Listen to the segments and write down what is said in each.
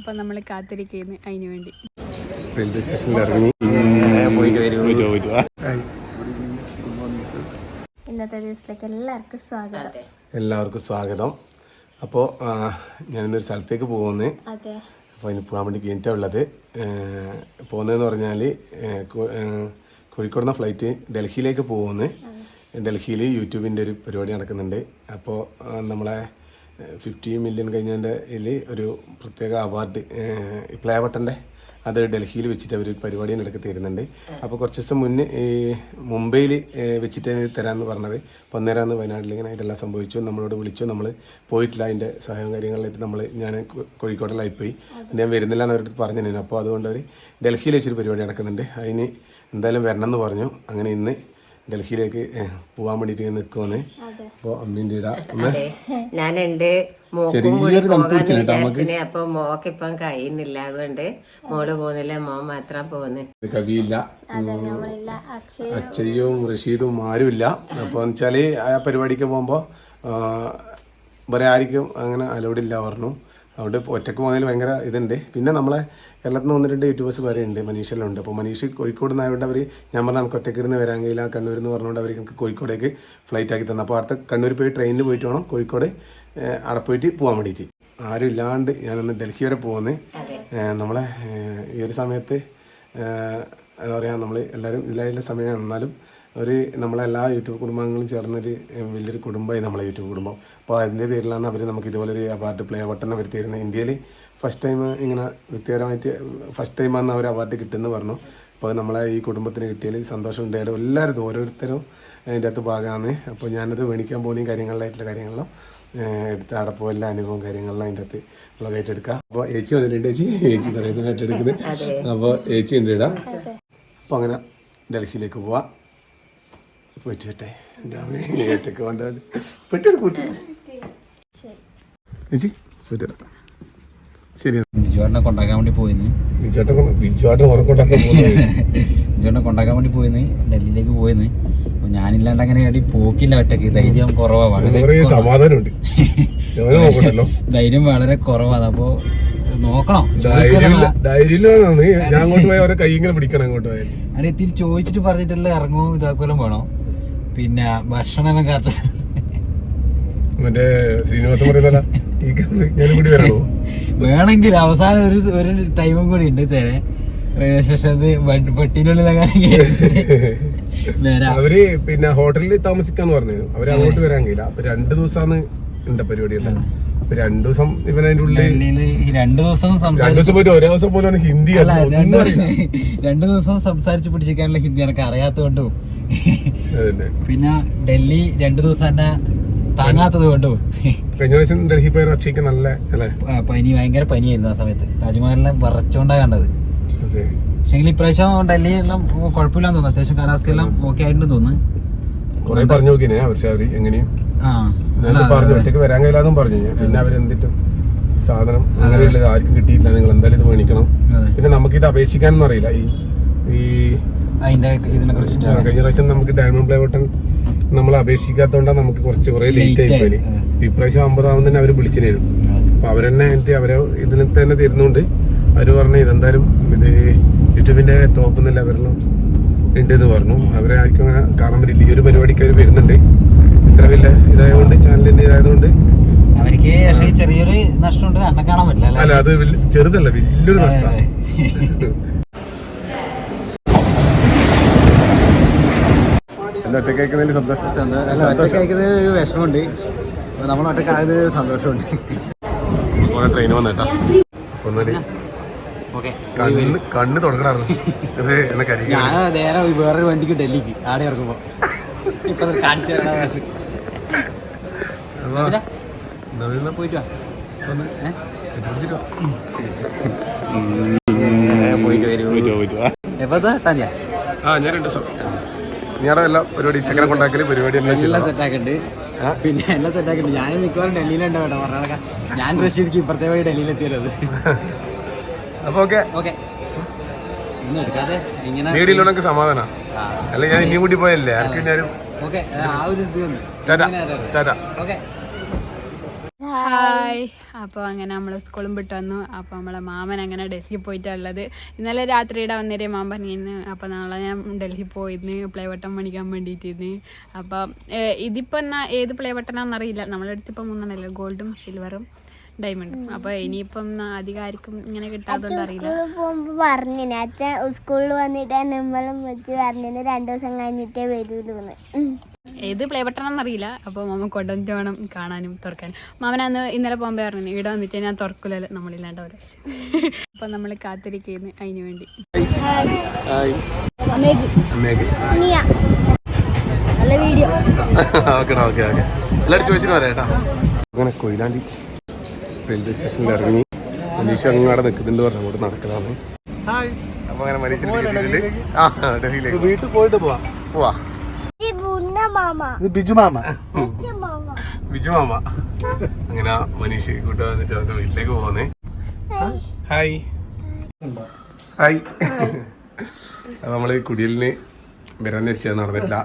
അപ്പോൾ നമ്മൾ കാത്തിരിക്കുന്നു അതിനു വേണ്ടി. റെയിൽവേ സ്റ്റേഷനിൽ ഇറങ്ങി. ഇന്നത്തെ ദിവസത്തിലേക്ക് എല്ലാവർക്കും സ്വാഗതം. എല്ലാവർക്കും സ്വാഗതം. അപ്പോൾ ഞാനിന്നൊരു സ്ഥലത്തേക്ക് പോകുന്നത് അപ്പോൾ അതിന് പോകാൻ വേണ്ടി കഴിഞ്ഞിട്ടാണ് ഉള്ളത്. പോകുന്നതെന്ന് പറഞ്ഞാൽ കോഴിക്കോട് നിന്ന് ഫ്ലൈറ്റ് ഡൽഹിയിലേക്ക് പോകുന്നത് ഡൽഹിയിൽ യൂട്യൂബിന്റെ ഒരു പരിപാടി നടക്കുന്നുണ്ട്. അപ്പോൾ നമ്മളെ ഫിഫ്റ്റി മില്യൺ കഴിഞ്ഞതിന്റെ ഇതിൽ ഒരു പ്രത്യേക അവാർഡ് പ്ലേ ബട്ടന്റെ അത് ഡൽഹിയിൽ വെച്ചിട്ട് അവർ പരിപാടി നടക്കി തരുന്നുണ്ട്. അപ്പോൾ കുറച്ച് ദിവസം മുന്നേ ഈ മുംബൈയിൽ വെച്ചിട്ട് തരാമെന്ന് പറഞ്ഞത്. പന്നേരാന്ന് വയനാട്ടിൽ ഇങ്ങനെ ഇതെല്ലാം സംഭവിച്ചു. നമ്മളോട് വിളിച്ചു. നമ്മൾ പോയിട്ടില്ല. അതിന്റെ സഹായവും കാര്യങ്ങളിലായിട്ട് നമ്മൾ ഞാൻ കോ- കോഴിക്കോടിലായി പോയി. ഞാൻ വരുന്നില്ല എന്ന് അവരടുത്ത് പറഞ്ഞു അപ്പോൾ അതുകൊണ്ട് അവർ ഡൽഹിയിൽ വെച്ചൊരു പരിപാടി നടക്കുന്നുണ്ട്. അതിന് എന്തായാലും വരണം എന്ന് പറഞ്ഞു. അങ്ങനെ ഇന്ന് ഡൽഹിയിലേക്ക് പോവാൻ വേണ്ടിട്ട് നിൽക്കുമെന്ന് അപ്പോൾ അമ്മീന്റെ ഇട ഞാൻ ഞാനുണ്ട്. മോക്കും കൂടി പോകാൻ വിചാരിച്ചിന്. അപ്പൊ മോക്ക് ഇപ്പം കഴിയുന്നില്ല. അതുകൊണ്ട് മോൾ പോകുന്നില്ല. മോൻ മാത്രം പോകുന്നു. കവിയില്ല. അക്ഷയ് റഷീദും ആരുമില്ല. അപ്പൊ വെച്ചാൽ ആ പരിപാടിക്ക് പോകുമ്പോ വേറെ ആർക്കും അങ്ങനെ അലോഡില്ല പറഞ്ഞു. അതുകൊണ്ട് ഒറ്റയ്ക്ക് പോകുന്നതിൽ ഭയങ്കര ഇതുണ്ട്. പിന്നെ നമ്മളെ കേരളത്തിൽ നിന്ന് ഒന്ന് രണ്ട് യൂട്യൂബേഴ്സ് വരെ ഉണ്ട് മനീഷെല്ലാം ഉണ്ട് അപ്പോൾ മനീഷ് കോഴിക്കോട് നിന്നായതുകൊണ്ട് അവർ ഞാൻ പറഞ്ഞാൽ നമുക്ക് ഒറ്റയ്ക്ക് ഇരുന്ന് വരാൻ കഴിയില്ല കണ്ണൂർ എന്ന് പറഞ്ഞുകൊണ്ട് അവർ എനിക്ക് കോഴിക്കോടേക്ക് ഫ്ലൈറ്റ് ആക്കി തന്നു. അപ്പോൾ അടുത്ത കണ്ണൂർ പോയി ട്രെയിനിൽ പോയിട്ട് വേണം കോഴിക്കോട് അവിടെ പോയിട്ട് പോകാൻ വേണ്ടിയിട്ട് ആരും ഇല്ലാണ്ട് ഞാനൊന്ന് ഡൽഹി വരെ പോകുന്നത് നമ്മളെ ഈ ഒരു സമയത്ത് എന്താ പറയുക നമ്മൾ എല്ലാവരും ഇതിലായുള്ള സമയം എന്നാലും ഒരു നമ്മളെല്ലാ യൂട്യൂബ് കുടുംബാംഗങ്ങളും ചേർന്നൊരു വലിയൊരു കുടുംബമായി നമ്മളെ യൂട്യൂബ് കുടുംബം. അപ്പോൾ അതിന്റെ പേരിലാണ് അവർ നമുക്ക് ഇതുപോലൊരു അവാർഡ് പ്ലേ ബട്ടൺ അവർ തരുന്നത് ഇന്ത്യയിൽ ഫസ്റ്റ് ടൈം ഇങ്ങനെ വ്യക്തിപരമായിട്ട് ഫസ്റ്റ് ടൈമാണ് അവർ അവാർഡ് കിട്ടുമെന്ന് പറഞ്ഞു. അപ്പോൾ നമ്മളെ ഈ കുടുംബത്തിന് കിട്ടിയതിൽ സന്തോഷം ഉണ്ടായാലും എല്ലാവരും ഓരോരുത്തരും അതിന്റെ അകത്ത് ഭാഗമാണ് അപ്പോൾ ഞാനത് മേണിക്കാൻ പോകുന്ന കാര്യങ്ങളിലായിട്ടുള്ള കാര്യങ്ങളിലും ഏഹ്, എടുത്ത് അവിടെ പോയുള്ള അനുഭവം കാര്യങ്ങളിലും അതിന്റെ അകത്ത് ഉള്ള അപ്പോൾ ഏച്ചി വന്നിട്ടുണ്ട് ചേച്ചി ഏച്ചി പറയുന്നതായിട്ട് എടുക്കുന്നത്. അപ്പോൾ ഏച്ചി ഉണ്ട് ഇടാം അപ്പോൾ അങ്ങനെ ഡൽഹിയിലേക്ക് പോവാം. വരട്ടെ ഏറ്റൊക്കെ കൊണ്ടുപോയി പെട്ടെന്ന് കൂട്ടി. ചേച്ചി ശരി. ബിജുവാട്ടിനെ കൊണ്ടാക്കാൻ വേണ്ടി പോയിന്ന്. ബിജുവാട്ടിനെ കൊണ്ടാക്കാൻ വേണ്ടി പോയിന്ന്. ഡൽഹിയിലേക്ക് പോയിന്ന്. അപ്പൊ ഞാനില്ലാണ്ട് അങ്ങനെ പോക്കില്ല ഒറ്റയ്ക്ക് ധൈര്യം കുറവാ. വളരെ കുറേ സമാധാനമുണ്ട്. എവനെ നോക്കണ്ടല്ലോ? ധൈര്യം വളരെ കുറവാണ് അപ്പൊ നോക്കണം. ധൈര്യം ഞാൻ അങ്ങോട്ട് പോയാൽ അവരെ കൈ ഇങ്ങനെ പിടിക്കണം അങ്ങോട്ട് പോയാൽ അവിടെ എത്തിരി ചോദിച്ചിട്ട് പറഞ്ഞിട്ടുള്ള ഇറങ്ങുമോ ഇതാക്കലും വേണോ? പിന്നെ ഭക്ഷണം കാത്ത മറ്റേ ശ്രീനിവാസം പറയുന്നല്ല ഈ ഞാനും കൂടി വരണോ? വേണമെങ്കിൽ അവസാനം ഒരു ഒരു ടൈമും കൂടി ഉണ്ട് തരെ. റെയിൽവേ സ്റ്റേഷനിൽ പെട്ടിനുള്ളിൽ അങ്ങനെ വരാം. അവർ പിന്നെ ഹോട്ടലിൽ താമസിക്കാന്ന് പറഞ്ഞു. അവർ അങ്ങോട്ട് വരാൻ കഴിയില്ല. അപ്പൊ രണ്ടു ദിവസമാണ് ഉണ്ട് പരിപാടി ഉണ്ട് അപ്പൊ രണ്ടു ദിവസം ഇവൻ അതിന്റെ ഉള്ളിൽ രണ്ടു ദിവസം രണ്ടു സംസാരിച്ചു ദിവസം പോയിട്ട് ഒരേ ദിവസം പോലും ഹിന്ദി രണ്ട് ദിവസം സംസാരിച്ച് പിടിച്ചിരിക്കാനുള്ള ഹിന്ദി എനിക്ക് അറിയാത്തതുകൊണ്ടും. പിന്നെ ഡൽഹി രണ്ടു ദിവസം തന്നെ താങ്ങാത്തത് കൊണ്ടും. കഴിഞ്ഞ പ്രാവശ്യം ഡൽഹി പോയ അക്ഷയ്ക്ക് നല്ല അല്ലേ? പനി ഭയങ്കര പനിയായിരുന്നു ആ സമയത്ത്. താജ്മഹലിനെ വറച്ചോണ്ടാ കണ്ടത്. പക്ഷെങ്കിൽ ഇപ്രാവശ്യം ഡൽഹി എല്ലാം കുഴപ്പമില്ലാന്ന് തോന്നുന്നു. അത്യാവശ്യം കാലാവസ്ഥ എല്ലാം ഓക്കെ ആയിട്ടുണ്ടെന്ന് തോന്നുന്നു. പറഞ്ഞു നോക്കിനെ പക്ഷെ അവർ എങ്ങനെയും? ആ. ഞാൻ പറഞ്ഞു? ഒറ്റയ്ക്ക് വരാൻ കഴിയില്ലാന്നും പറഞ്ഞു. ഞാൻ പിന്നെ അവരെന്തിട്ടും സാധനം അങ്ങനെയുള്ളത് ആർക്കും കിട്ടിയിട്ടില്ല. നിങ്ങൾ എന്തായാലും ഇത് മേടിക്കണം. പിന്നെ നമുക്കിത് അപേക്ഷിക്കാനൊന്നും അറിയില്ല. ഈ ഈ അതിന്റെ ഇതിനെ കുറിച്ചിട്ട് കഴിഞ്ഞ പ്രാവശ്യം നമുക്ക് ഡയമണ്ട് പ്ലേ ബട്ടൺ നമ്മൾ അപേക്ഷിക്കാത്തോണ്ടാണ് നമുക്ക് കുറച്ച് കുറെ ലേറ്റ് ആയി പോയി. ഇപ്രാവശ്യം അമ്പതാമത് തന്നെ അവർ വിളിച്ചിരുന്നു അപ്പൊ അവരെന്നെ എന്നിട്ട് അവരെ ഇതിൽ തന്നെ തരുന്നുണ്ട്. അവർ പറഞ്ഞു ഇതെന്തായാലും ഇത് യൂട്യൂബിന്റെ ടോപ്പ് നില വരണം? ഉണ്ട് എന്ന് പറഞ്ഞു. അവരെ ആർക്കും അങ്ങനെ കാണാൻ പറ്റില്ല. ഈ ഒരു പരിപാടിക്ക് അവർ വരുന്നുണ്ട്. ഇത്ര വലിയ ഇതായതുകൊണ്ട് ചാനലിന്റെ ഇതായതുകൊണ്ട്. അവർക്ക് പക്ഷേ ചെറിയൊരു നഷ്ടമുണ്ട്. അന്നെ കാണാൻ പറ്റില്ല അല്ല? അത് ചെറുതല്ല വലിയൊരു നഷ്ടമാണ് സന്തോഷം. അല്ല ഒരു വിഷമമുണ്ട്. നമ്മൾ ഒരു സന്തോഷമുണ്ട്. ട്രെയിൻ വന്നേട്ടാ ഒന്നൊരു ഓക്കെ. കണ്ണ് കണ്ണ് തുടങ്ങണായിരുന്നു എന്നെ ഞാൻ നേരെ വേറൊരു വണ്ടിക്ക് ഡൽഹിക്ക്. ആടെ ഇറക്കുമ്പോ ഇപ്പൊ കാണിച്ചു തരണ പോയിട്ട്? ആ ഞാൻ രണ്ട് ദിവസം. എല്ലാം പരിപാടി ചക്കനെ കൊണ്ടാക്കൽ പരിപാടി എല്ലാം സെറ്റാക്കുന്നുണ്ട് പിന്നെ എല്ലാം സെറ്റാക്കുന്നുണ്ട് ഞാനും മിക്കവാറും ഡൽഹിയിലുണ്ടാവും കേട്ടോ പറഞ്ഞ ഞാൻ റഷീദ്ക്ക് ഇപ്പുറത്തെ വഴി ഡൽഹിയിലെത്തിയത്. അപ്പൊ ഓക്കെ. ഓക്കെ. നീടിയിലുണ്ടെങ്കിൽ സമാധാന. അല്ല ഞാൻ ഇനിയും കൂടി പോയല്ലേ? ആർക്കും ഞാനും ഓക്കെ ആ ഒരു ഇത് വന്നു. ടാറ്റ. ടാറ്റ. ഓക്കെ. ഹായ് അപ്പോൾ അങ്ങനെ നമ്മൾ സ്കൂളും വിട്ട് വന്നു. അപ്പോൾ നമ്മളെ മാമൻ അങ്ങനെ ഡൽഹി പോയിട്ടുള്ളത് ഇന്നലെ രാത്രിയുടെ വന്നേരെ മാമൻ പറഞ്ഞിരുന്നു. അപ്പോൾ നാളെ ഞാൻ ഡൽഹി പോയിരുന്നു. പ്ലേ ബട്ടൺ മേടിക്കാൻ വേണ്ടിയിട്ടിരുന്നു. അപ്പം ഇതിപ്പോൾ എന്നാ ഏത് പ്ലേ ബട്ടണാണെന്ന് അറിയില്ല. നമ്മളെ അടുത്ത് ഇപ്പം മൂന്നെണ്ണല്ലോ? ഗോൾഡും സിൽവറും ഡയമണ്ടും. അപ്പോൾ ഇനിയിപ്പം അധികം ആർക്കും ഇങ്ങനെ കിട്ടാത്തതുകൊണ്ട് അറിയില്ല. അച്ഛൻ സ്കൂളിൽ വന്നിട്ട് നമ്മളും വെച്ച് പറഞ്ഞു രണ്ട് ദിവസം കഴിഞ്ഞിട്ടേ വരൂലൂന്ന്. ഉം. ഏത് പ്ലേ ബട്ടൺ എന്നറിയില്ല അപ്പോൾ മാമ കൊണ്ടുവന്നിട്ട് വേണം കാണാനും തുറക്കാനും മാമനാന്ന് അന്ന് ഇന്നലെ പോകുമ്പോൾ പറഞ്ഞു ഇവിടെ വന്നിട്ട് ഞാൻ തുറക്കില്ലല്ലോ നമ്മളില്ലാണ്ട് ഒരു അപ്പോൾ നമ്മൾ കാത്തിരിക്കുന്നു അതിന് വേണ്ടി. ഹായ് അമ്മേക്ക് നിയ. നല്ല വീഡിയോ ഓക്കെ ഓക്കെ ഓക്കെ എല്ലാവരും ചോദിച്ചിട്ട് പറയാം കേട്ടോ. അങ്ങനെ കൊയിലാണ്ടി റെയിൽവേ സ്റ്റേഷനിൽ ഇറങ്ങി മനീഷ് അങ്ങാടെ നിൽക്കുന്നുണ്ട് പറഞ്ഞു അങ്ങോട്ട് നടക്കലാണ്. അപ്പൊ അങ്ങനെ മനീഷിന്റെ വീട്ടിൽ പോയിട്ട് പോവാ. പോവാ. ഇത് ബിജു മാമ. ബിജു മാമ. അങ്ങനെ മനീഷ് കൂട്ട വന്നിട്ട് അവന്റെ വീട്ടിലേക്ക് പോകുന്നേ ഹായ്. ഹായ്. അപ്പൊ നമ്മൾ കുടിയലിന് വരാൻ നിശ്ചയം നടന്നിട്ടില്ല.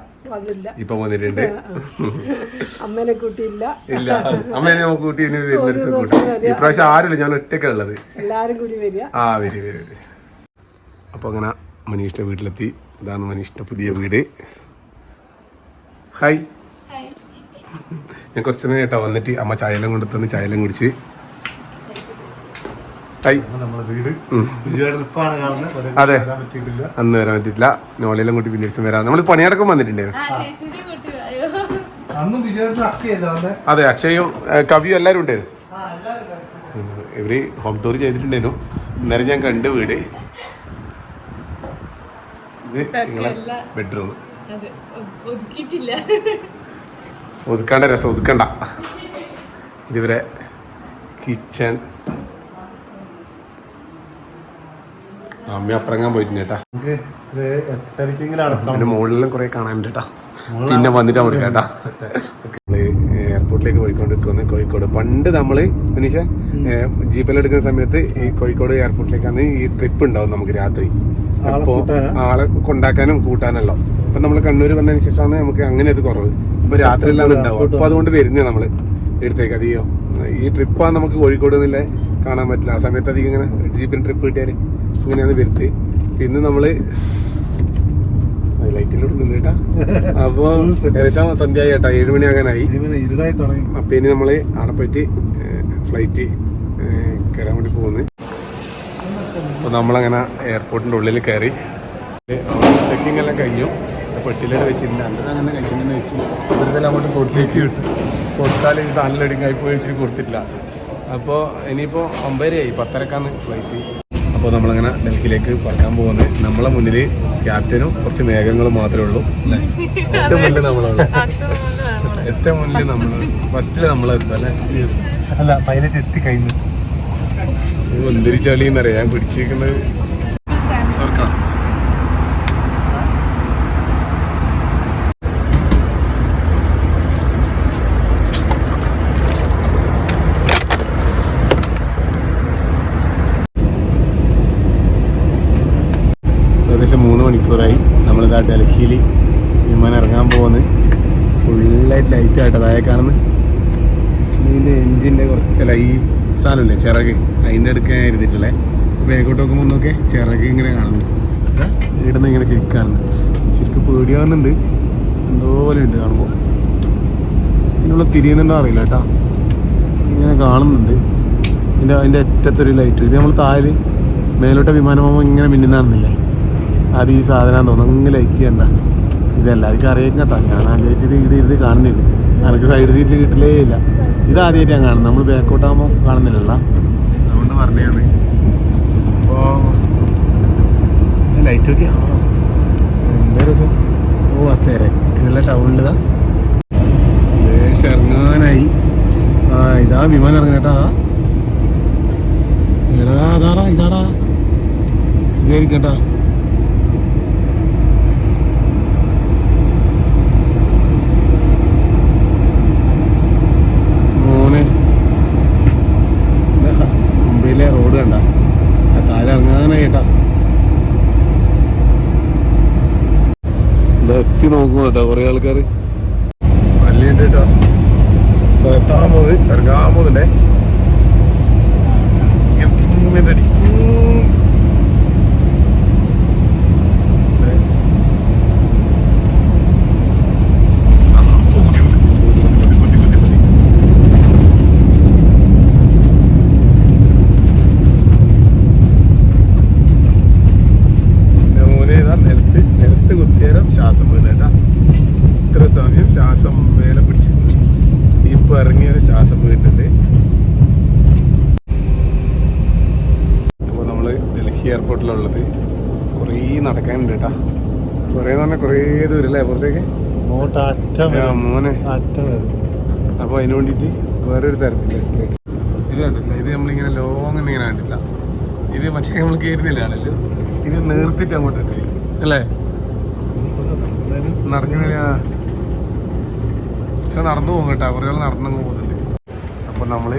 ഇപ്പൊ വന്നിട്ടുണ്ട്. അമ്മേനെ കൂട്ടിയില്ല. ഇല്ല. അമ്മേനെ നമുക്ക് കൂട്ടി ഇനി വരുന്ന ദിവസം കൂട്ടാം. ഇപ്രാവശ്യം ആരുമില്ല. ഞാൻ ഒറ്റയ്ക്കുള്ളത് എല്ലാരും കൂടി വരിക. ആ വരി വരി വരി. അപ്പോൾ അങ്ങനെ മനീഷിന്റെ വീട്ടിലെത്തി. ഇതാണ് മനീഷിന്റെ പുതിയ വീട്. ഹായ്. ഞാൻ കുറച്ച് നേരം കേട്ടോ വന്നിട്ട് അമ്മ ചായയെല്ലാം കൊണ്ട് തന്ന് ചായയെല്ലാം കുടിച്ച്. ഹായ്. അതെ. അന്ന് വരാൻ പറ്റില്ല നോളിയെല്ലാം കൂട്ടി പിന്നീട് ദിവസം വരാം. നമ്മൾ പണിയടക്കം വന്നിട്ടുണ്ടായിരുന്നു. അതെ അക്ഷയും കവിയും എല്ലാവരും ഉണ്ടായിരുന്നു. ഇവർ ഹോം ടൂർ ചെയ്തിട്ടുണ്ടായിരുന്നു. ഇന്നേരം ഞാൻ കണ്ട് വീട്. ഇത് നിങ്ങളെ ബെഡ്റൂം ഒതുക്കാണ്ട രസം ഒതുക്കണ്ട. ഇതിവരെ കിച്ചൺ. അമ്മ അപ്പറങ്ങാൻ പോയിട്ടുണ്ട് കേട്ടാ. മുകളിലും കുറെ കാണാനുണ്ട് കേട്ടാ. പിന്നെ വന്നിട്ട് നമുക്ക് കേട്ടാ. എയർപോർട്ടിലേക്ക് പോയിക്കൊണ്ടിരിക്കുന്നു. കോഴിക്കോട്. പണ്ട് നമ്മൾ മനുഷ്യ ജീപ്പിൽ എടുക്കുന്ന സമയത്ത് ഈ കോഴിക്കോട് എയർപോർട്ടിലേക്കാണ് ഈ ട്രിപ്പ് ഉണ്ടാവും നമുക്ക് രാത്രി. അപ്പോൾ? ആളെ കൊണ്ടാക്കാനും കൂട്ടാനല്ലോ. അപ്പൊ നമ്മൾ കണ്ണൂർ വന്നതിന് ശേഷമാണ് നമുക്ക് അങ്ങനെ അത് കുറവ്. ഇപ്പൊ രാത്രിയിലാണ് ഉണ്ടാവും അപ്പൊ അതുകൊണ്ട് വരുന്നത് നമ്മൾ എടുത്തേക്ക് അധികം. ഈ ട്രിപ്പാണ് നമുക്ക് കോഴിക്കോട് നിന്നല്ലേ കാണാൻ പറ്റില്ല. ആ സമയത്ത് അധികം ഇങ്ങനെ ജീപ്പിന് ട്രിപ്പ് കിട്ടിയാൽ ഇങ്ങനെയാണ് വരുത്തി പിന്നെ നമ്മൾ ലൈറ്റിലോട്ട് നിന്നിട്ടാ. അപ്പൊ ഏകദേശം സന്ധ്യ കേട്ടാ. ഏഴ് തുടങ്ങി. അപ്പൊ ഇനി നമ്മൾ അവിടെ പറ്റി ഫ്ലൈറ്റ് കയറാൻ വേണ്ടി പോകുന്നു. അപ്പൊ നമ്മളങ്ങനെ എയർപോർട്ടിന്റെ ഉള്ളിൽ കയറി ചെക്കിംഗ് എല്ലാം കഴിഞ്ഞു. പെട്ടിലോട്ട് വെച്ചിട്ടുണ്ട്. എന്റെ അങ്ങനെ കഴിച്ചിട്ടുണ്ടെന്ന് വെച്ച് ഇവരിതെല്ലാം അങ്ങോട്ട് കൊടുത്തേച്ച് കിട്ടും കൊടുത്താൽ ഈ സാധനം എടുക്കായി പോയി വെച്ചിട്ട് കൊടുത്തിട്ടില്ല. അപ്പോൾ ഇനിയിപ്പോൾ ഒമ്പതരയായി പത്തരക്കാണ് ഫ്ലൈറ്റ് അപ്പോൾ നമ്മളങ്ങനെ ഡൽഹിയിലേക്ക് പറക്കാൻ പോകുന്നത്. നമ്മളെ മുന്നിൽ ക്യാപ്റ്റനും കുറച്ച് മേഘങ്ങൾ മാത്രമേ ഉള്ളൂ. ഏറ്റവും മുന്നിൽ നമ്മളാണ്. ഏറ്റവും മുന്നിൽ നമ്മൾ ഫസ്റ്റിൽ നമ്മളെത്തും അല്ലേ? അല്ല പൈലറ്റ് എത്തി കഴിഞ്ഞു. ഓ, എന്തൊരു ചളിന്നറിയാം ഞാൻ പിടിച്ചിരിക്കുന്നത് ഏകദേശം മൂന്ന് മണിക്കൂറായി നമ്മളിതാ ഡൽഹിയിൽ വിമാനം ഇറങ്ങാൻ പോകുന്നത്. ഫുള്ളായിട്ട് ലൈറ്റ് ആയിട്ട് അതായത് കാണുന്നു ഇതിന്റെ എൻജിന്റെ കുറച്ചല്ല ഈ സാധനമില്ലേ ചിറക്? അതിന്റെ അടുക്കാൻ ഇരുന്നിട്ടുള്ളത് ബാക്കോട്ട് നോക്കുമ്പോൾ നോക്കെ ചിറക് ഇങ്ങനെ കാണുന്നു. ഇവിടുന്ന് ഇങ്ങനെ ശരിക്കും കാണുന്നു. ശരിക്കും പേടിയാവുന്നുണ്ട്. എന്തോ പോലെ ഉണ്ട് കാണുമ്പോൾ ഇതിനുള്ള തിരിയുന്നുണ്ടോ അറിയില്ല കേട്ടോ. ഇങ്ങനെ കാണുന്നുണ്ട്. ഇതിന്റെ അതിന്റെ അറ്റത്തൊരു ലൈറ്റ് ഇത് നമ്മൾ താഴെ മേലോട്ട വിമാനമാകുമ്പോൾ ഇങ്ങനെ മിന്നുന്നാണെന്നില്ലേ അത് ഈ സാധനം തോന്നുന്നു. ലൈറ്റ് ചെയ്യണ്ട. ഇതെല്ലാവർക്കും അറിയാം കേട്ടോ. ഞാൻ ആദ്യമായിട്ട് ഇത് ഇവിടെ ഇരുന്ന് കാണുന്നില്ല എനിക്ക് സൈഡ് സീറ്റിൽ കിട്ടില്ലേ ഇല്ല. ഇത് ആദ്യമായിട്ട് ഞാൻ കാണുന്നത്. നമ്മൾ ബാക്കോട്ടാകുമ്പോൾ കാണുന്നില്ലല്ല. അതുകൊണ്ട് പറഞ്ഞതാണ്. അപ്പോൾ ലൈറ്റ് ഒക്കെ ആ എന്താ രസം? ഓ ആ തിരക്കുള്ള ടൗണിലിതാ ലേശം ഇറങ്ങാനായി. ആ ഇതാ വിമാനം ഇറങ്ങണേട്ടാ എടാ അതാടാ ഇതാടാ. ഇതായിരിക്കട്ടാ മോനെ ഇതാ മുംബൈയിലെ റോഡ് കണ്ട ആ താഴെ ഇറങ്ങാനായിട്ടാ എന്താ എത്തി നോക്കും കേട്ടോ കുറെ ആൾക്കാർ പല്ലിണ്ട് കേട്ടോ എത്താൻ പോകുന്നത് ഇറങ്ങാൻ പോകുന്നുണ്ടേ ഇങ്ങനെ ready. ഉം. ദേ. ആ, കുത്തി, കുത്തി, കുത്തി, കുത്തി, കുത്തി, കുത്തി, കുത്തി. ഞാൻ മോനെ ഇതാ നിലത്ത് നിലത്ത് കുത്തിയേരം ശ്വാസം വീണേട്ടാ ഇത്ര സമയം ശ്വാസം മേലെ പിടിച്ചിരുന്നു ഇപ്പൊ ഇറങ്ങിയൊരു ശ്വാസം വീണിട്ടുണ്ട് അപ്പോൾ നമ്മൾ ഡൽഹി എയർപോർട്ടിലുള്ളത് കുറേ നടക്കാനുണ്ട് കേട്ടാ കുറേ എന്ന് പറഞ്ഞാൽ കുറേ ദൂരം അല്ലേ പുറത്തേക്ക് അങ്ങോട്ട് അറ്റം മോനെ. അറ്റം അപ്പോൾ അതിന് വേണ്ടിയിട്ട് വേറൊരു തരത്തില്ല എസ്കലേറ്റർ ഇത് കണ്ടിട്ടില്ല. ഇത് നമ്മളിങ്ങനെ ലോങ് ഇങ്ങനെ കണ്ടിട്ടില്ല. ഇത് മറ്റേ നമ്മൾ കയറുന്നില്ലാണല്ലോ ഇത് നേർത്തിട്ട് അങ്ങോട്ട് ഇട്ടില്ല അല്ലേ? നടന്നു പക്ഷെ നടന്നു പോകും കേട്ടോ. കുറേ ആൾ നടന്നങ്ങ് പോകുന്നുണ്ട്. അപ്പൊ നമ്മൾ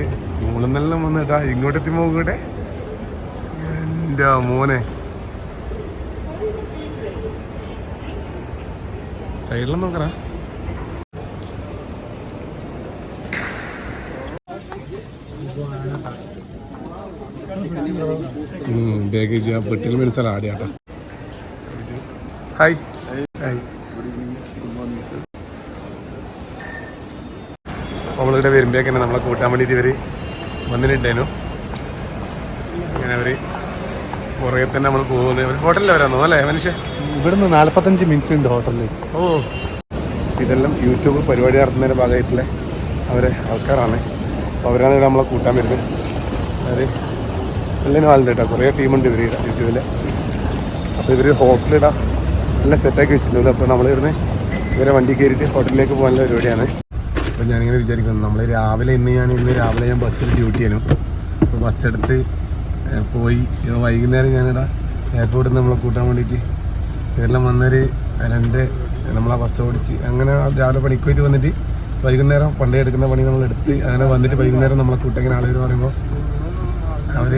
മൂളുന്നെല്ലാം വന്നിട്ടാ ഇങ്ങോട്ടെത്തി ഇങ്ങോട്ട്. എത്തി പോകട്ടെ എന്റെ മോനെ. സൈഡിലൊന്നും നോക്കറാ ബാഗേജ് മനസ്സിലാ ആടിയാട്ടാ. ഹായ്. നമ്മളിവിടെ വരുമ്പോഴേക്കന്നെ നമ്മളെ കൂട്ടാൻ വേണ്ടിയിട്ട് ഇവർ വന്നിട്ടുണ്ടേനു അങ്ങനെ അവർ പുറകെ തന്നെ നമ്മൾ പോകുന്നത്. ഹോട്ടലിൽ വരാന്നോ അല്ലേ മനുഷ്യ? ഇവിടുന്ന് നാല്പത്തഞ്ച് മിനിറ്റ് ഉണ്ട് ഹോട്ടലിൽ. ഓ. ഇതെല്ലാം യൂട്യൂബ് പരിപാടി നടത്തുന്നതിന്റെ ഭാഗമായിട്ടുള്ള അവരെ ആൾക്കാരാണ്. അപ്പോൾ അവരാണ് ഇവിടെ നമ്മളെ കൂട്ടാൻ വരുന്നത്. അവർ എല്ലാവരും ആളുണ്ട് കേട്ടോ. കുറേ ടീമുണ്ട് ഇവർ യൂട്യൂബിൽ അപ്പോൾ ഇവർ ഹോട്ടലിടാ നല്ല സെറ്റാക്കി വെച്ചിട്ടുണ്ട്. അപ്പോൾ നമ്മൾ ഇവിടുന്ന് ഇവരെ വണ്ടി കയറിയിട്ട് ഹോട്ടലിലേക്ക് പോകാനുള്ള പരിപാടിയാണ്. അപ്പോൾ ഞാനിങ്ങനെ വിചാരിക്കുന്നു. നമ്മൾ രാവിലെ ഇന്ന് ഞാൻ ഇന്ന് രാവിലെ ഞാൻ ബസ്സിൽ ഡ്യൂട്ടി ചെയ്യണം അപ്പോൾ ബസ് എടുത്ത് ഏഹ്, പോയി. ഇപ്പോൾ വൈകുന്നേരം ഞാനിവിടെ എയർപോർട്ടിൽ നിന്ന് നമ്മളെ കൂട്ടാൻ വേണ്ടിയിട്ട് ഇവരെല്ലാം വന്നൊരു രണ്ട് നമ്മളെ ബസ് ഓടിച്ച് അങ്ങനെ രാവിലെ പണിക്ക് പോയിട്ട് വന്നിട്ട് വൈകുന്നേരം പണ്ടേ എടുക്കുന്ന പണി നമ്മൾ എടുത്ത് അങ്ങനെ വന്നിട്ട് വൈകുന്നേരം നമ്മളെ കൂട്ടങ്ങനെ ആളുകൾ പറയുമ്പോൾ അവർ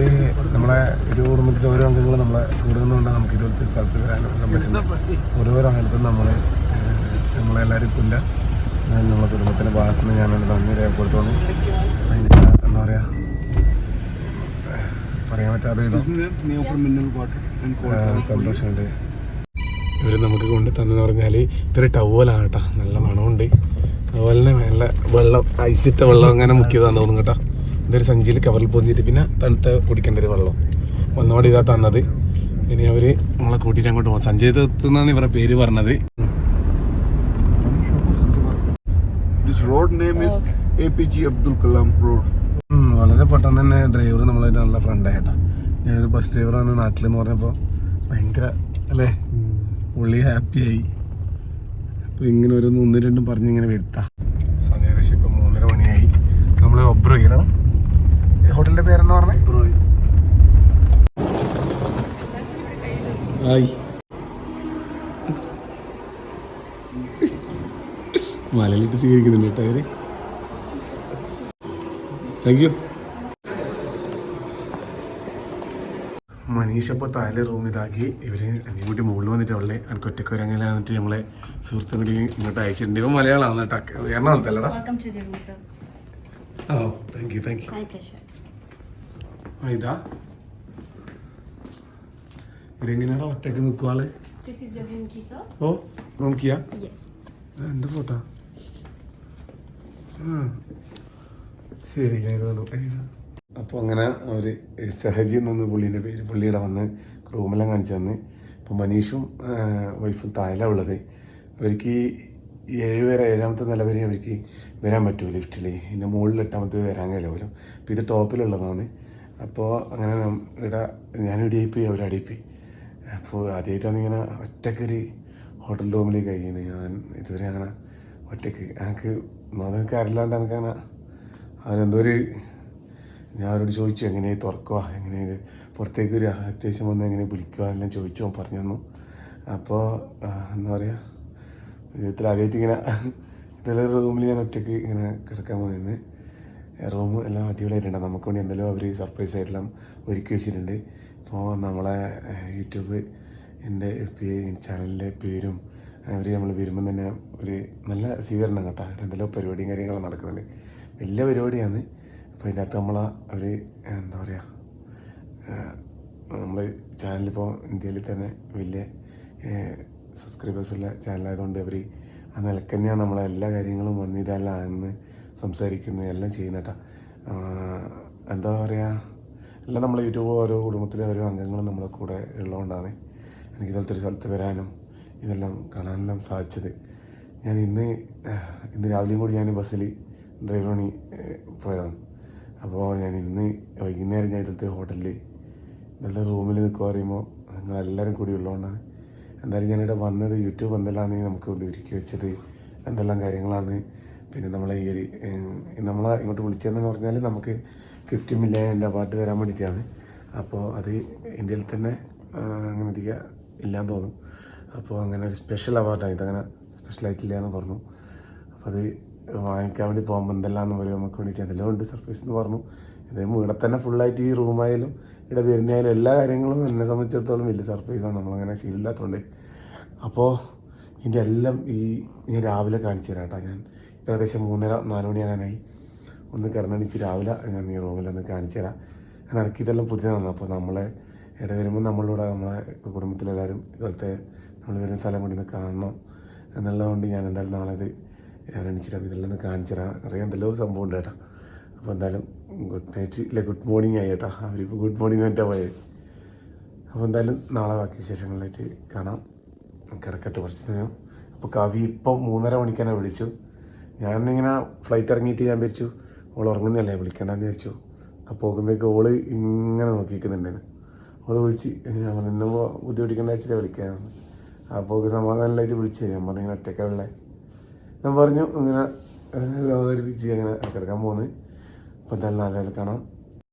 നമ്മളെ ഒരു കുടുംബത്തിലെ ഓരോ അംഗങ്ങൾ നമ്മളെ കൂടുന്നതുകൊണ്ട് നമുക്ക് ഇതുപോലത്തെ സ്ഥലത്ത് വരാനും പറ്റുന്നത് ഓരോരോ അംഗത്തും നമ്മൾ നമ്മളെല്ലാവരും കൊല്ല. നമ്മളെ കുടുംബത്തിന്റെ ഭാഗത്തുനിന്ന് നിന്ന് ഞാനത് നന്ദി രേഖപ്പെടുത്തുന്നു അതിന്റെ എന്താ പറയുക പറയാൻ പറ്റാതെ സന്തോഷമുണ്ട്. ഇവർ നമുക്ക് കൊണ്ട് തന്നെന്ന് പറഞ്ഞാൽ ഇതൊരു ടവലാണ് കേട്ടോ നല്ല മണമുണ്ട്. അതുപോലെ നല്ല വെള്ളം ഐസിട്ട വെള്ളം അങ്ങനെ മുക്കിയതാന്ന് തോന്നുന്നു കേട്ടോ. ഇതൊരു സഞ്ചിയിൽ കവറിൽ പൊന്നിട്ട് പിന്നെ തണുത്ത കുടിക്കേണ്ട ഒരു വെള്ളം. ഒന്നോടെ ഇതാ തന്നത്. ഇനി അവർ നമ്മളെ കൂട്ടിയിട്ട് അങ്ങോട്ട് പോകും സഞ്ജയ് എന്നാണ് ഇവരുടെ പേര് പറഞ്ഞത്. This road name is APG Abdul Kalam Road. വളരെ പെട്ടെന്ന് തന്നെ ഡ്രൈവർ നമ്മളായിട്ട് നല്ല ഫ്രണ്ട് ആയിട്ടാ ഞാനൊരു ബസ് ഡ്രൈവറാണ് നാട്ടിൽ എന്ന് പറഞ്ഞപ്പോൾ ഭയങ്കര അല്ലേ? പുള്ളി ഹാപ്പിയായി അപ്പോൾ ഇങ്ങനെ ഒരു ഒന്ന് രണ്ടും പറഞ്ഞ് ഇങ്ങനെ വരുത്താം. സമയം ഏകദേശം ഇപ്പം മൂന്നര മണിയായി. നമ്മൾ ഒബ്രോയിലാണ് ഹോട്ടലിന്റെ പേരെന്ന് പറഞ്ഞാൽ ഒബ്രോയി ഹായ് മലയിലിട്ട് സ്വീകരിക്കുന്നുണ്ട് കേട്ടോ അവർ താങ്ക് യു മനീഷ് അപ്പോൾ താഴെ റൂം ഇതാക്കി. ഇവർ എന്നെ കൂട്ടി മുകളിൽ വന്നിട്ട് അവളെ എനിക്ക് ഒറ്റയ്ക്ക് വരാങ്ങനെ വന്നിട്ട് നമ്മളെ സുഹൃത്തും കൂടി ഇങ്ങോട്ട് അയച്ചിട്ടുണ്ട്. ഇപ്പം മലയാളമാണ് കേട്ടോ. എറണാകുളത്തല്ലടാ ഓ താങ്ക് യു താങ്ക് യു ഇതാ. ഇവരെങ്ങനെയാണോ ഒറ്റയ്ക്ക് നിൽക്കുക ആൾ? ഓ റൂം കിയാ എന്താ ഫോട്ടോ? ആ ശരി ഞാൻ അപ്പോൾ അങ്ങനെ അവർ സഹജി എന്നൊന്ന് പുള്ളീന്റെ പേര് പുള്ളിയുടെ വന്ന് റൂമെല്ലാം കാണിച്ചു തന്ന്. ഇപ്പോൾ മനീഷും വൈഫും താഴെയാണ് ഉള്ളത്. അവർക്ക് ഏഴ് വരെ ഏഴാമത്തെ നില വരെ അവർക്ക് വരാൻ പറ്റുമോ ലിഫ്റ്റിൽ ഇതിന്റെ മുകളിൽ എട്ടാമത്തെ വരാൻ കഴിയില്ല പോലും. അപ്പോൾ ഇത് ടോപ്പിലുള്ളതാണ്. അപ്പോൾ അങ്ങനെ ഇവിടെ ഞാൻ ഇടിയായി പോയി അവർ അടിയിൽ പോയി. അപ്പോൾ ആദ്യമായിട്ടാണ് ഇങ്ങനെ ഒറ്റക്കൊരു ഹോട്ടൽ റൂമിൽ കഴിയുന്നത്. ഞാൻ ഇതുവരെ അങ്ങനെ ഒറ്റയ്ക്ക് എനിക്ക് മതം കയറില്ലാണ്ട് എനിക്കങ്ങനെ അവനെന്തോ ഒരു ഞാൻ അവരോട് ചോദിച്ചു എങ്ങനെ തുറക്കുക എങ്ങനെ പുറത്തേക്ക് ഒരു അത്യാവശ്യം വന്ന് എങ്ങനെ വിളിക്കുക എല്ലാം ചോദിച്ചു പറഞ്ഞു തന്നു. അപ്പോൾ എന്താ പറയുക ജീവിതത്തിൽ ആദ്യമായിട്ട് ഇങ്ങനെ ഇതിലെ റൂമിൽ ഞാൻ ഒറ്റയ്ക്ക് ഇങ്ങനെ കിടക്കാൻ പോകുന്നത് റൂം എല്ലാം അടിപൊളിയായിട്ടുണ്ട്. നമുക്ക് വേണ്ടി എന്തെങ്കിലും അവർ സർപ്രൈസ് ആയിട്ടെല്ലാം ഒരുക്കി വെച്ചിട്ടുണ്ട്. ഇപ്പോൾ നമ്മളെ യൂട്യൂബ് എന്റെ ചാനലിന്റെ പേരും അവർ നമ്മൾ വരുമ്പം തന്നെ ഒരു നല്ല സ്വീകരണം കേട്ടോ. അവിടെ എന്തെല്ലോ പരിപാടിയും കാര്യങ്ങളും നടക്കുന്നുണ്ട്. വലിയ പരിപാടിയാണ്. അപ്പോൾ അതിന്റെ അകത്ത് നമ്മളെ എന്താ പറയുക നമ്മൾ ചാനലിപ്പോൾ ഇന്ത്യയിൽ തന്നെ വലിയ സബ്സ്ക്രൈബേഴ്സുള്ള ചാനലായതുകൊണ്ട് അവർ ആ നിലയ്ക്ക് തന്നെയാണ് നമ്മളെ എല്ലാ കാര്യങ്ങളും വന്ന് ഇതെല്ലാം സംസാരിക്കുന്നത് എല്ലാം ചെയ്യുന്ന കേട്ടോ. എന്താ പറയുക എല്ലാം നമ്മളെ യൂട്യൂബ് ഓരോ കുടുംബത്തിലെ ഓരോ അംഗങ്ങളും നമ്മളെ കൂടെ ഉള്ളതുകൊണ്ടാണ് എനിക്ക് ഇതുപോലത്തെ ഒരു സ്ഥലത്ത് വരാനും ഇതെല്ലാം കാണാനെല്ലാം സാധിച്ചത്. ഞാൻ ഇന്ന് ഇന്ന് രാവിലെയും കൂടി ഞാൻ ബസ്സിൽ ഡ്രൈവർ പണി പോയതാണ്. അപ്പോൾ ഞാൻ ഇന്ന് വൈകുന്നേരം ഞാൻ ഇതിലത്തെ ഹോട്ടലിൽ നല്ല റൂമിൽ നിൽക്കുക പറയുമ്പോൾ നിങ്ങളെല്ലാവരും കൂടി ഉള്ളതുകൊണ്ടാണ് എന്തായാലും ഞാനിവിടെ വന്നത് യൂട്യൂബ് എന്തെല്ലാം നമുക്ക് വേണ്ടി ഒരുക്കി വെച്ചത്. എന്തെല്ലാം കാര്യങ്ങളാണ്. പിന്നെ നമ്മളെ ഈ ഒരു നമ്മളെ ഇങ്ങോട്ട് വിളിച്ചതെന്ന് പറഞ്ഞാൽ നമുക്ക് ഫിഫ്റ്റി മില്യന്റെ അവാർഡ് തരാൻ വേണ്ടിയിട്ടാണ്. അപ്പോൾ അത് ഇന്ത്യയിൽ തന്നെ അങ്ങനെ അധികം ഇല്ലാന്ന് തോന്നുന്നു അപ്പോൾ അങ്ങനെ ഒരു സ്പെഷ്യൽ അവാർഡാണ് ഇതങ്ങനെ സ്പെഷ്യലായിട്ടില്ല എന്ന് പറഞ്ഞു. അപ്പോൾ അത് വാങ്ങിക്കാൻ വേണ്ടി പോകുമ്പോൾ എന്തെല്ലാം എന്ന് പറയും നമുക്ക് വേണ്ടി എന്തെല്ലാം ഉണ്ട് സർപ്രൈസ് എന്ന് പറഞ്ഞു. ഇത് ഇവിടെ തന്നെ ഫുള്ളായിട്ട് ഈ റൂമായാലും ഇവിടെ വരുന്നതായാലും എല്ലാ കാര്യങ്ങളും എന്നെ സംബന്ധിച്ചിടത്തോളം വലിയ സർപ്രൈസാണ് നമ്മളങ്ങനെ ശീലമില്ലാത്തതുകൊണ്ട് അപ്പോൾ ഇതിന്റെ എല്ലാം ഈ ഞാൻ രാവിലെ കാണിച്ചു തരാം കേട്ടോ ഞാൻ. ഏകദേശം മൂന്നര നാല് മണിയാകാനായി. ഒന്ന് കിടന്നണിച്ച് രാവിലെ ഞാൻ ഈ റൂമിലൊന്ന് കാണിച്ചു തരാം. കാരണം എനിക്കിതെല്ലാം പുതിയതാണ് അപ്പോൾ നമ്മളെ ഇവിടെ വരുമ്പോൾ നമ്മളിവിടെ നമ്മളെ കുടുംബത്തിലെല്ലാവരും ഇതുപോലത്തെ നമ്മൾ വരുന്ന സ്ഥലം കൂടി ഒന്ന് കാണണം എന്നുള്ളതുകൊണ്ട് ഞാൻ എന്തായാലും നാളെ ഇത് ഞാൻ എണീച്ചിട്ട് ഇതെല്ലാം ഒന്ന് കാണിച്ചിടാം അറിയാം എന്തെല്ലോ സംഭവം ഉണ്ട് കേട്ടോ അപ്പോൾ എന്തായാലും ഗുഡ് നൈറ്റ് ഇല്ല ഗുഡ് മോർണിംഗ് ആയി കേട്ടോ അവരിപ്പോൾ ഗുഡ് മോർണിംഗ് എന്നിട്ടാ പോയത്. അപ്പോൾ എന്തായാലും നാളെ ബാക്കി വിശേഷങ്ങളിലേക്ക് കാണാം. കിടക്കട്ടെ കുറച്ച് നേരം. അപ്പോൾ കവി ഇപ്പം മൂന്നര മണിക്കാണ് വിളിച്ചു. ഞാനിങ്ങനെ ഫ്ലൈറ്റ് ഇറങ്ങിയിട്ട് ഞാൻ വിചാരിച്ചു ഓൾ ഉറങ്ങുന്നതല്ലേ വിളിക്കണ്ടെന്ന് വിചാരിച്ചു. അപ്പോൾ പോകുമ്പോഴേക്ക് ഓൾ ഇങ്ങനെ നോക്കിയിരിക്കുന്നുണ്ടേനെ ഓൾ വിളിച്ച് ഞാൻ എന്നെ ബുദ്ധിമുട്ടിക്കേണ്ട വെച്ചിട്ട് വിളിക്കാൻ അപ്പോൾ സമാധാനമായിട്ട് വിളിച്ചു. ഞാൻ പറഞ്ഞു ഇങ്ങനെ ഒറ്റയ്ക്കുള്ള ഞാൻ പറഞ്ഞു ഇങ്ങനെ അവതരിപ്പിച്ച് അങ്ങനെ കിടക്കാൻ പോകുന്നത് അപ്പോൾ എന്തായാലും നാളെ കാണാം.